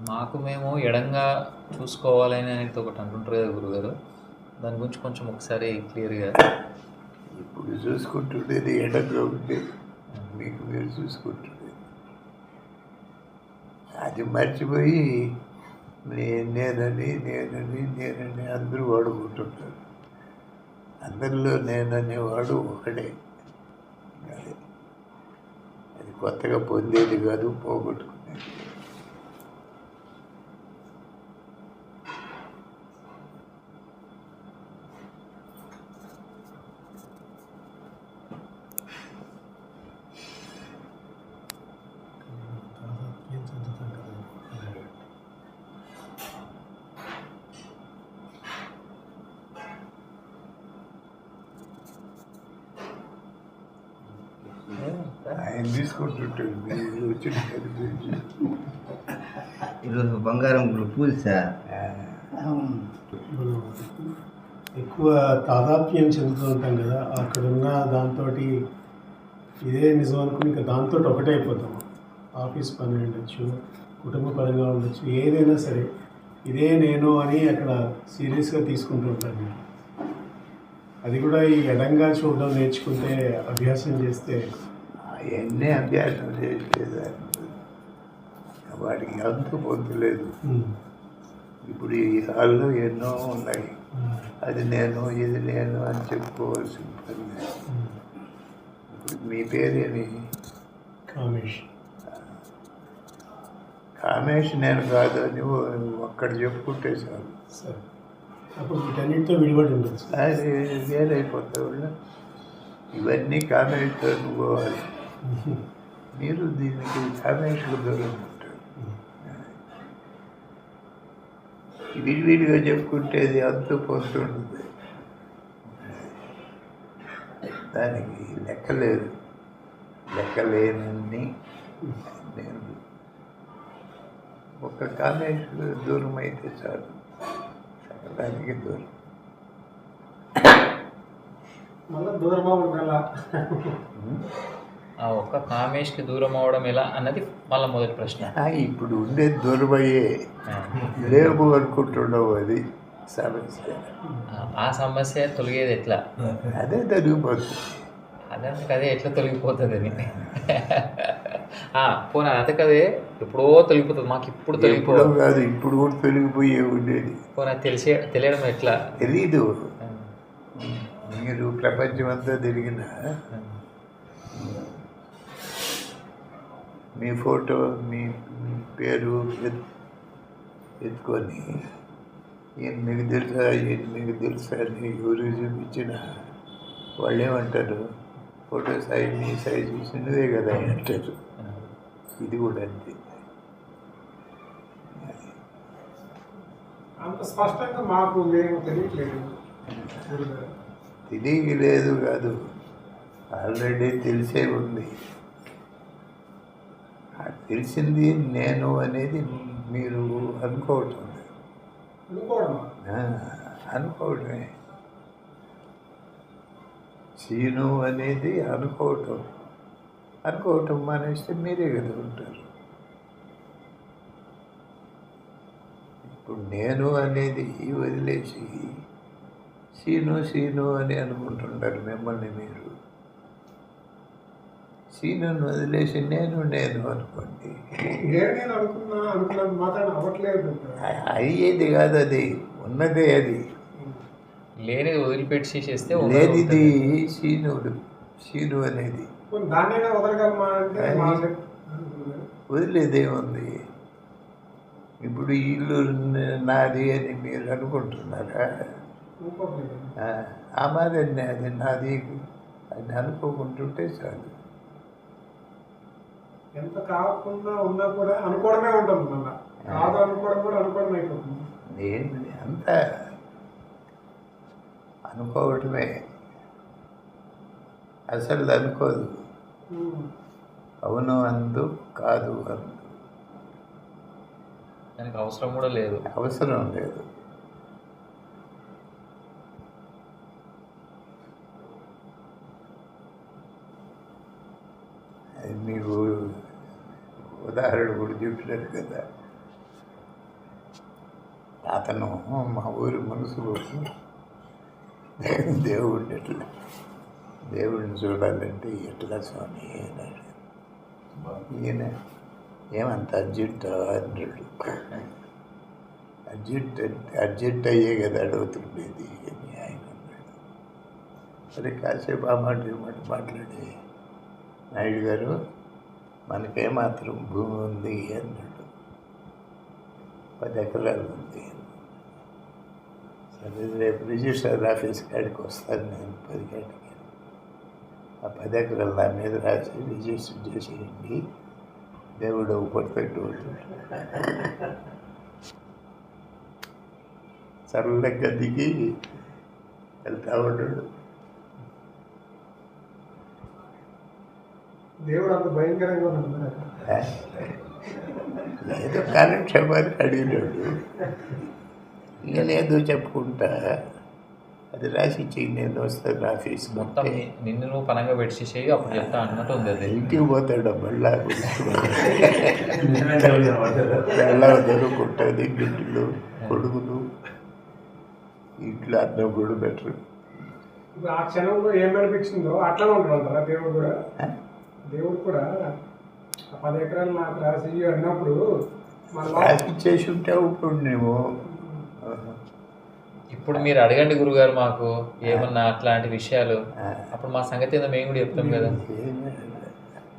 మాకు మేము ఎడంగా చూసుకోవాలని అనేది ఒకటి అంటుంటారు కదా గురుగారు. దాని గురించి కొంచెం ఒకసారి క్లియర్గా ఇప్పుడు చూసుకుంటుండేది ఎడంగా ఉంటే మీకు మీరు చూసుకుంటుండేది. అది మర్చిపోయి నేనని నేనని నేనని అందరూ వాడుకుంటుంటారు. అందరిలో నేననేవాడు ఒకడే. అది. కొత్తగా పొందేది కాదు పోగొట్టుకునేది ఆయన తీసుకుంటుంటాడు గురించి ఈరోజు బంగారం పూజ సార్ మనం ఎక్కువ తాదాత్మ్యం చెందుతూ ఉంటాం కదా అక్కడున్న దాంతో ఇదే నిజం అనుకుని ఇంకా దాంతో ఒకటే అయిపోతాం. ఆఫీస్ పని ఉండొచ్చు కుటుంబ పరంగా ఉండొచ్చు ఏదైనా సరే ఇదే నేను అని అక్కడ సీరియస్గా తీసుకుంటూ ఉంటాను అది కూడా ఈ ఎడంగా చూడడం నేర్చుకుంటే అభ్యాసం చేస్తే అవన్నీ అభ్యాసం చేసేదాన్ని. వాడికి అంతు పొందలేదు ఇప్పుడు ఈ హాల్లో ఎన్నో ఉన్నాయి. అది నేను ఇది నేను అని చెప్పుకోవాల్సిన పని. ఇప్పుడు మీ పేరేమి? కామేష్. కామేష్ నేను కాదు అని ఒక్కడ చెప్పుకుంటే చాలు. సరే. అప్పుడు వీటన్నిటితో విడిపడి ఉండొచ్చు. అది వేరైపోతే ఇవన్నీ కామేష్ అనుకోవాలి మీరు దీనికి కామేష్కు దూరం ఉంటారు విడివిడిగా చెప్పుకుంటే అది అంతు పొందుతుంది దానికి లెక్కలేదు. లెక్కలేనన్ని నేను ఒక కామేష్ దూరం అయితే చాలు. సకలానికి దూరం. మళ్ళీ దూరమా ఉండాలా? ఆ ఒక్క కామేష్కి దూరం అవడం ఎలా అన్నది మళ్ళీ మొదటి ప్రశ్న. ఇప్పుడు ఉండేది దూరమయ్యే లేవు అనుకుంటున్నావు అది. సమస్య ఆ- సమస్య తొలగేది ఎట్లా? అదే అదంతకు అదే ఎట్లా తొలగిపోతుంది అని. ఆ, పోనీ అదంతకదే ఎప్పుడో తొలగిపోతుంది మాకు ఇప్పుడు తొలగిపోదు కాదు ఇప్పుడు కూడా తొలగిపోయే ఉండేది. పోనీ తెలిసే తెలియడం ఎట్లా? తెలీదు. మీరు ప్రపంచం అంతా తిరిగిన మీ ఫోటో మీ మీ పేరు ఎత్- ఎత్తుకొని ఈయన మీకు తెలుసా ఈయన మీకు తెలుసా అని ఎవరు చూపించిన వాళ్ళు ఏమంటారు? ఫోటో సైజ్ నీ సైజ్ చూసినదే కదా అని అంటారు. ఇది కూడా అంతే. అంత స్పష్టంగా మాకు తెలియట్లేదు. తెలియలేదు కాదు. ఆల్రెడీ తెలిసే ఉంది. తెలిసింది నేను అనేది మీరు అనుకోవటం. అనుకోవటమే. సీను అనేది అనుకోవటం. అనుకోవటం మానేస్తే మీరే కదా ఉంటారు. ఇప్పుడు నేను అనేది వదిలేసి సీను సీను అని అనుకుంటుంటారు మిమ్మల్ని మీరు. సీనును వదిలేసి నేను నేను అనుకోండి. అయ్యేది కాదు అది ఉన్నదే అది. లేనిది వదిలిపెట్టి చేస్తే లేనిది సీనుడు సీను అనేది. వదిలేదేముంది ఇప్పుడు ఈ ఇల్లు న- నాది అని మీరు అనుకుంటున్నారా? ఆ, మాదిరి అది నాది. అని అనుకోకుంటుంటే చాలు. ఎంత కాకుండా ఉన్నా కూడా అనుకోవడమే ఉంటుంది మళ్ళా. కాదు అనుకోవడం కూడా అనుకోవడం అయిపోతుంది. ఏంటి అంతా అనుకోవటమే. అసలు అనుకోదు. అవును అందు కాదు అందు. దానికి అవసరం కూడా లేదు. అవసరం లేదు అది మీకు ఉదాహరణ కూడా చెప్పినారు కదా. అతను మా ఊరి మనసులో దేవుడిని ఎట్లా దేవుడిని చూడాలంటే ఎట్లా స్వామి? అన్నాడు ఈయన ఏమంత అర్జెంట్ అన్నాడు. అర్జెంట్ అంటే అర్జెంట్ అయ్యే కదా అడుగుతుండేది అని ఆయన అన్నాడు. సరే కాసేపు ఆ మాట మాట మాట్లాడి? నాయుడు గారు మనకేమాత్రం భూమి ఉంది అన్నాడు. పది ఎకరాలు ఉంది సరే రేపు రిజిస్టర్ ఆఫీస్ కాడికి వస్తాను నేను పది గంటకి ఆ పది ఎకరాలు నా మీద రాసి రిజిస్టర్ చేసేయండి. దేవుడు పర్ఫెక్ట్ సరళంగా దిగి వెళ్తా ఉంటాడు. దేవుడు అంత భయంకరంగా ఉన్నాడు ఏదో కాలక్షేపాన్ని అడిగినాడు. నేనేదో చెప్పుకుంటా. అది రాసి ఇచ్చి నేను వస్తాను ఆఫీస్ మొత్తం ని- నిన్ను నువ్వు పనంగా పెట్టేసేయి అప్పుడు చెప్తా అన్నట్టు ఉంది అది. ఇంటికి పోతాడు మళ్ళా మళ్ళా దొరుకుంటుంది బిడ్డలు కొడుకులు. ఇంట్లో అన్నం కూడా బెటర్ ఇప్పుడు ఆ క్షణంలో ఏం అనిపించిందో అట్లానే ఉంటాడు అంటారా దేవుడు కూడా? దేవుడు కూడా ఆ పది ఎకరాలు నాకు రాసి అన్నప్పుడు రాసి చేసి ఉంటే ఇప్పుడు నువ్వు ఇప్పుడు మీరు అడగండి గురుగారు మాకు ఏమన్నా అట్లాంటి విషయాలు. అప్పుడు మా సంగతి ఏదో మేము కూడా చెప్తాం కదా.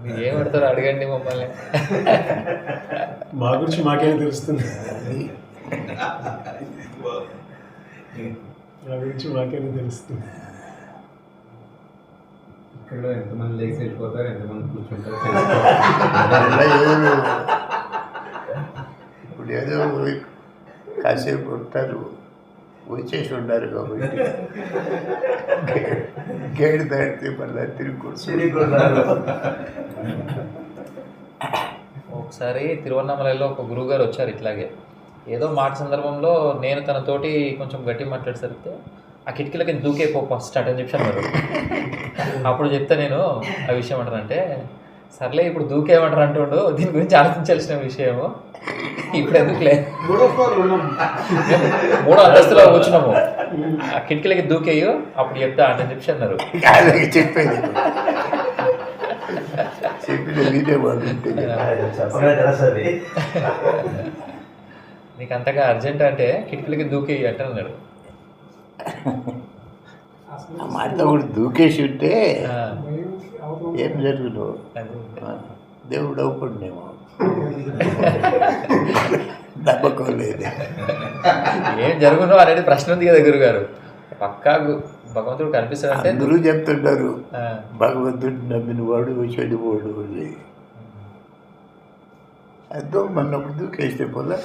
మీరు ఏం అడతారో అడగండి మమ్మల్ని. మా గురించి మాకేం తెలుస్తుంది? మా గురించి మాకేం తెలుస్తుంది? ఇక్కడ ఎంతమంది లేచి వెళ్ళిపోతారు ఎంతమంది కూర్చుంటారు ఇప్పుడు ఏదో కాసేపు ఉంటారు వచ్చేసి ఉన్నారు కాబట్టి. గేడు దాటితే మళ్ళీ తిరిగి కూర్చొని ఒకసారి తిరువண்ணామలలో ఒక గురువు గారు వచ్చారు ఇట్లాగే. ఏదో మాట సందర్భంలో నేను తనతోటి కొంచెం గట్టి మాట్లాడేసరికి ఆ కిటికీలకి దూకే పో ఫస్ట్ అటెండ్ చెప్పి అన్నారు. అప్పుడు చెప్తే నేను ఆ విషయం అంటానంటే సర్లే ఇప్పుడు దూకేమంటారు అంటుండు. దీని గురించి ఆలోచించాల్సిన విషయము. ఇప్పుడు ఎందుకులే మూడో అంతస్తులో కూర్చున్నాము. ఆ కిటికీలకి దూకేయు అప్పుడు చెప్తా అటెండ్ చెప్పి అన్నారు. చెప్పేది. చెప్పిన నీకు అంతగా అర్జెంట్ అంటే కిటికీలకి దూకేయి అంటే అన్నాడు ఆ మాట కూడా దూకేసి ఉంటే ఏం జరుగును. దేవుడు అవుకుండేమో నమ్మకం లేదు. ఏం జరుగునో? అనేది ప్రశ్న ఉంది కదా గురుగారు. పక్కా భగవంతుడు కనిపిస్తాడంటే అందరూ చెప్తుంటారు. ఆ, భగవంతుడు నమ్మిన వాడు చెడిపోడు అని. అదో మొన్నప్పుడు దూకేస్తే పోలా?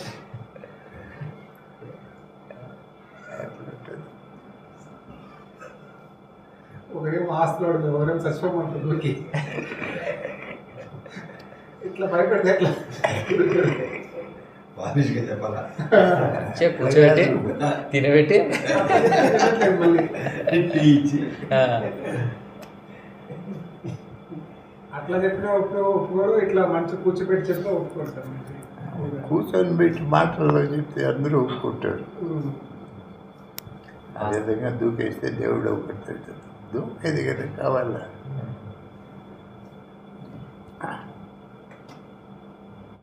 ఒకరేమో ఆస్తులాడు ఒకరేమో చచ్చిపోమంటారు ఇట్లా భయపెడితే ఎట్లా? చెప్పాలా? కూర్చోబెట్టి తినబెట్టి అట్లా చెప్పినా ఒప్పుకో ఒప్పుకోరు. ఇట్లా మంచి కూర్చోబెట్టి చెప్తే ఒప్పుకుంటారు. కూర్చొని పెట్టి మాటల్లో చెప్తే అందరూ ఒప్పుకుంటారు. అదేవిధంగా దూకేస్తే దేవుడు ఒప్పుకుంటాడు. ಇದು ಎದುಗಡೆ ಕಾವಲ್ಲ